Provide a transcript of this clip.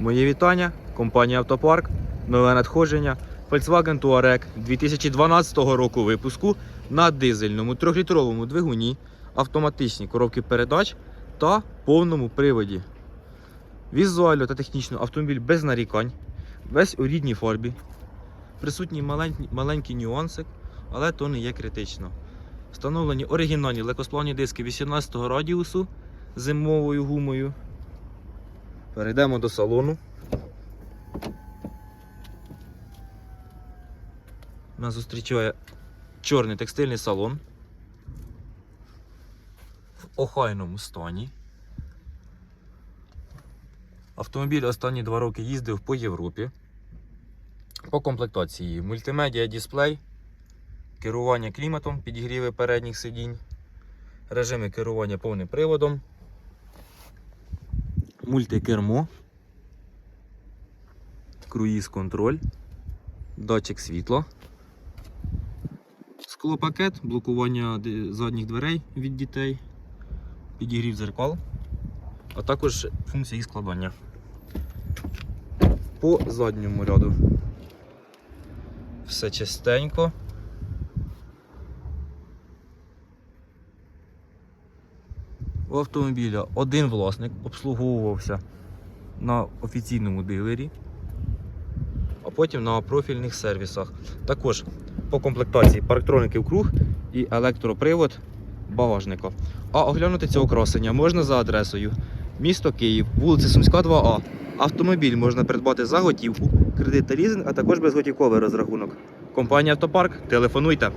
Моє вітання, компанія Автопарк, нове надходження, Volkswagen Touareg 2012 року випуску на дизельному 3-літровому двигуні, автоматичній коробки передач та повному приводі. Візуально та технічно автомобіль без нарікань, весь у рідній фарбі. Присутній маленький, маленький нюансик, але то не є критично. Встановлені оригінальні легкосплавні диски 18 радіусу з зимовою гумою. Перейдемо до салону. Нас зустрічає чорний текстильний салон в охайному стані. Автомобіль останні два роки їздив по Європі. По комплектації мультимедіа дисплей, керування кліматом, підігріви передніх сидінь, режими керування повним приводом, мультикермо, круїз контроль, датчик світла, склопакет, блокування задніх дверей від дітей, підігрів дзеркал, а також функція складання. По задньому ряду. Все чистенько. У автомобіля один власник обслуговувався на офіційному дилері, а потім на профільних сервісах. Також по комплектації парктроники вкруг і електропривод багажника. А оглянути це окрасення можна за адресою місто Київ, вулиця Сумська, 2А. Автомобіль можна придбати за готівку, кредит та лізинг, а також безготівковий розрахунок. Компанія Автопарк. Телефонуйте.